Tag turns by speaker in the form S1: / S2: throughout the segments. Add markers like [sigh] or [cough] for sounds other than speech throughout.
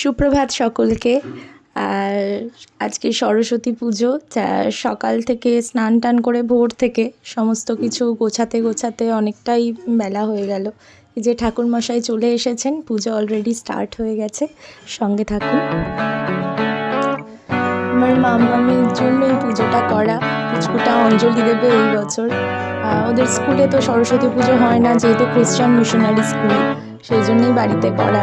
S1: সুপ্রভাত সকলকে। আর আজকে সরস্বতী পুজো সকাল থেকে স্নান টান করে ভোর থেকে সমস্ত কিছু গোছাতে গোছাতে অনেকটাই বেলা হয়ে গেল। যে ঠাকুরমশাই চলে এসেছেন, পুজো অলরেডি স্টার্ট হয়ে গেছে, সঙ্গে থাকুন। আমার মামামির জন্য এই পুজোটা করা, পুচকুটা অঞ্জলি দেবে এই বছর। ওদের স্কুলে তো সরস্বতী পুজো হয় না, যেহেতু খ্রিস্টান মিশনারি স্কুল সেই জন্যই বাড়িতে করা।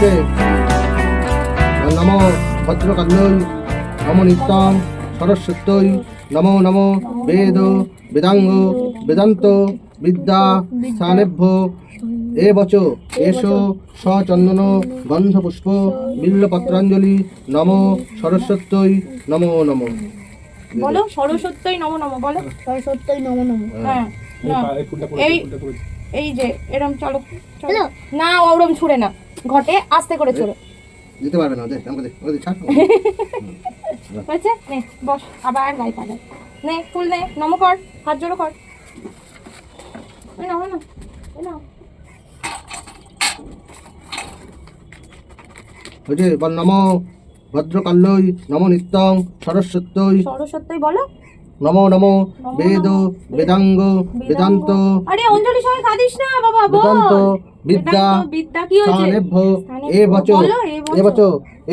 S2: এতে নমো ভদ্রকাল্যৈ নমো নিত্যং সরস্বত্যৈ নমো নমো বেদ বেদাঙ্গ বেদান্ত বিদ্যা স্থানেভ্য এ বচ এসো সচন্দন গন্ধপুষ্প বিল্লপত্রাঞ্জলি নমো সরস্বত্যৈ নমো নমো
S3: বলো সরস্বত্যই নম নম বলো।
S4: সরস্বত্যই নমো নমো।
S3: হ্যাঁ। এই এই যে এরম চলো চলো। না ওরম ছুড়ে না। ঘটে আস্তে করে চলো।
S2: দিতে পারবে না
S3: হয়েছে নে বস আবার গায়ে পালে। নে ফুল নে নম কর হাত জোড়ো কর। নাও না নাও
S2: বল নমো ভদ্রকাল্যৈ নমো নিত্যং সরস্বত্যৈ
S3: সরস্বত্যই বলো।
S2: নমো নমো বেদ বেদাঙ্গ। বেদান্ত।
S3: আরে অঞ্জলি সবাই কাঁদিস না বাবা বল।
S2: বেদান্ত বিদ্যা
S3: সানেভ্য বিদ্যা কি হয়েছে?
S2: স্থানেভ্য
S3: স্থানেভ্য।
S2: এ বচ।
S3: এ বচ।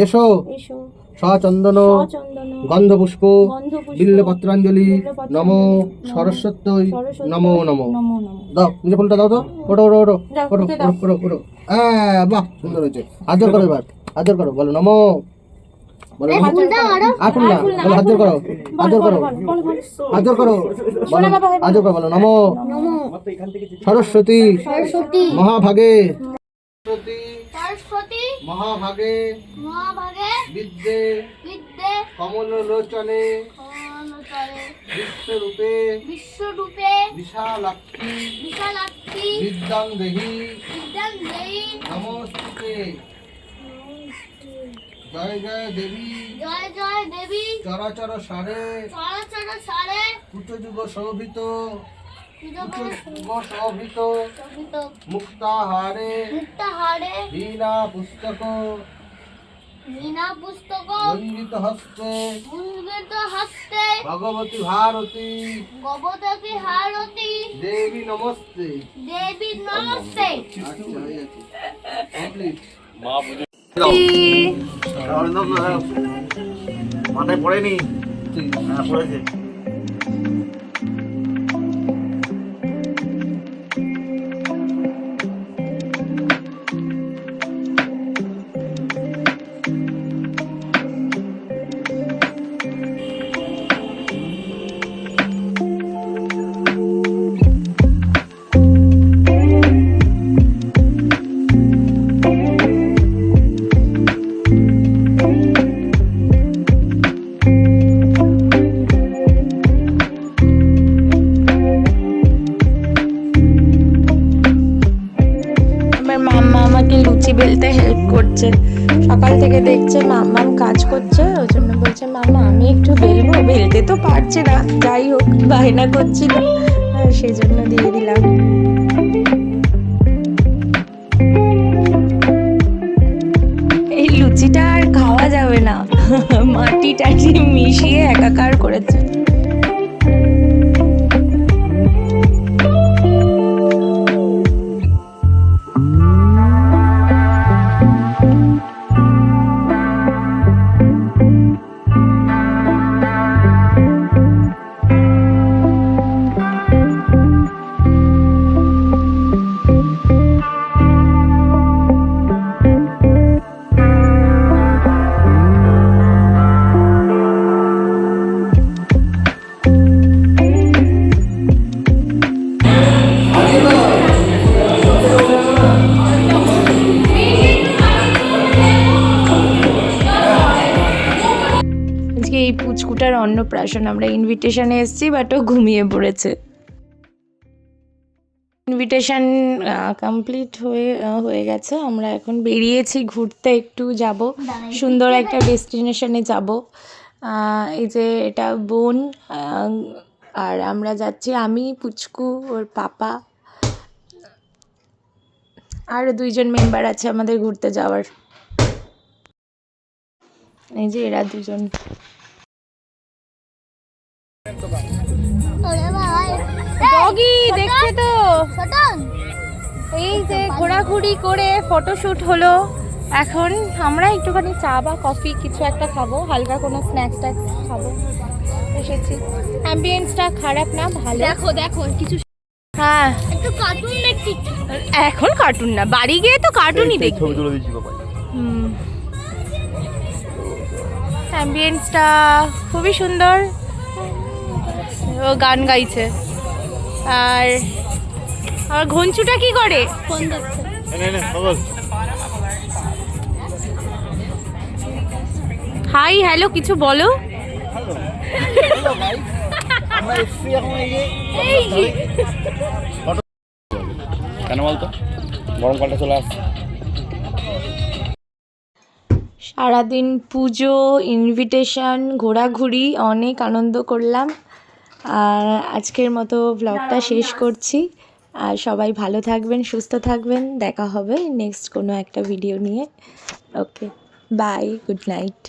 S2: এসো।
S3: এসো।
S2: সচন্দন গন্ধপুষ্প বিল্লপত্রাঞ্জলি নমো
S3: সরস্বতী
S2: নমো নমো। দাও নিজে ফুলটা দাও তো। ওটো ওটো ওটো ওটো
S3: ওটো
S2: ওটো ওটো হ্যাঁ বাহ সুন্দর হয়েছে। আদর করো এবার। আদর করো বলো নমো। বলো। নমো।
S4: ফুলটা আরও
S2: আর না
S3: আর ফুল না,
S2: বলো আদর করো আদর করো।
S3: বল, বল, বল, বল।
S2: আদর করো বলো
S3: শোনা বাবা,
S2: আদর করো বলো নমো।
S4: নমো।
S2: সরস্বতী।
S4: সরস্বতী।
S2: মহাভাগে। সরস্বতী।
S4: সরস্বতী।
S2: মহাভাগে।
S4: মহাভাগে।
S2: বিদ্যে।
S4: বিদ্যে।
S2: কমল লোচনে বিশ্বরূপে।
S4: বিশ্বরূপে।
S2: বিশালাক্ষী।
S4: বিশালাক্ষী।
S2: বিদ্যাং দেহি
S4: বিদ্যাং দেহি
S2: নমস্তুতে। জয় জয় দেবী।
S4: জয় জয় দেবী।
S2: চরাচর সারে।
S4: চরাচর সারে।
S2: কুচযুগ শোভিত। শোভিত। মুক্তাহারে
S4: মুক্তাহারে
S2: বীণা পুস্তক।
S4: মীনা পুস্তক।
S2: রঞ্জিত হস্তে।
S4: মুঙ্গিত হস্তে।
S2: ভগবতী ভারতী।
S4: গবদতি হারতি
S2: দেবী নমস্তে।
S4: দেবী নমস্তে।
S2: আচ্ছা হয়ে গেছে কমপ্লিট
S5: মাথায় পড়েনি? হ্যাঁ পড়েছে।
S1: আমাকে লুচি বেলতে হেল্প করছে। সকাল থেকে দেখছে মাম্মাম কাজ করছে, ওই জন্য বলছে মামা আমি একটু বেলবো। বেলতে তো পারছে না, যাই হোক, বায়না করছিল সেই জন্য দিয়ে দিলাম। এই লুচিটা আর খাওয়া যাবে না। মাটি টাটি মিশিয়ে একাকার করেছে। অন্নপ্রাশন আমরা ইনভিটেশনে এসেছি বাট ও ঘুমিয়ে পড়েছে। ইনভিটেশন কমপ্লিট হয়ে হয়ে গেছে। আমরা এখন বেরিয়েছি ঘুরতে একটু যাব। সুন্দর একটা ডেস্টিনেশনে যাব। এই যে এটা বোন আর আমরা যাচ্ছি আমি পুচকু ওর পাপা। আর দুইজন মেম্বার আছে আমাদের ঘুরতে যাওয়ার। এই যে এরা দুজন।
S3: ডগি দেখছে তো? এই যে ঘোরাঘুরি করে ফটোশুট হলো। এখন আমরা একটুখানি চা বা কফি কিছু একটা খাব হালকা কোনো স্ন্যাক্স ট্যাক্স খাব। এসেছি। অ্যাম্বিয়েন্সটা খারাপ না ভালো।
S4: দেখো দেখো কিছু
S3: হ্যাঁ।
S4: একটু কার্টুন দেখতে
S3: এখন কার্টুন না বাড়ি গিয়ে তো কার্টুনই দেখি
S5: ছবি তুলে দিচ্ছি বাবা
S3: হুম। অ্যাম্বিয়েন্সটা খুবই সুন্দর। ও গান গাইছে। আর আর ঘঞ্চুটা কি করে? হাই হ্যালো কিছু বলো? [laughs]
S5: কেন বলতো? গরমকালটা চলে আসছে।
S1: সারাদিন পুজো ইনভিটেশন ঘোরাঘুরি অনেক আনন্দ করলাম। আর আজকের মতো ব্লগটা শেষ করছি। আর সবাই ভালো থাকবেন সুস্থ থাকবেন। দেখা হবে নেক্সট কোনো একটা ভিডিও নিয়ে। Okay bye good night